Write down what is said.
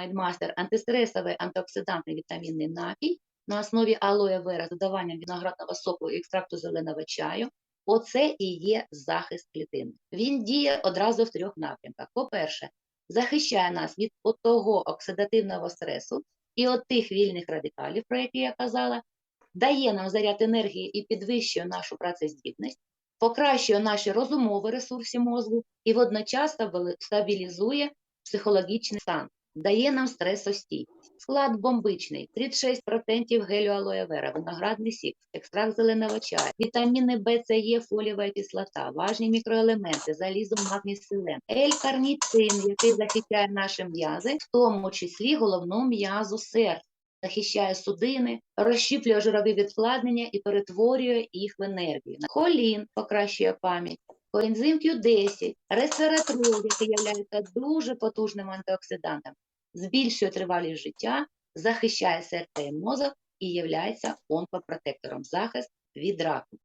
Майдмастер антистресовий антиоксидантний вітамінний напій на основі алоє вера з додаванням виноградного соку і екстракту зеленого чаю. Оце і є захист клітини. Він діє одразу в трьох напрямках. По-перше, захищає нас від того оксидативного стресу і от тих вільних радикалів, про які я казала, дає нам заряд енергії і підвищує нашу працездібність, покращує наші розумові ресурси мозку і водночас стабілізує психологічний стан, дає нам стресостійкість. Склад бомбичний, 36% гелю алоє вера, виноградний сік, екстракт зеленого чаю, вітаміни В, С, Е, фолієва кислота, важні мікроелементи, залізо, магній, селен, L-карнітин, який захищає наші м'язи, в тому числі головну м'язу серця захищає судини, розщіплює жирові відкладення і перетворює їх в енергію. Холін покращує пам'ять, коензим Q10, ресвератрол, який є дуже потужним антиоксидантом, збільшує тривалість життя, захищає серце і мозок і є онкопротектором захист від раку.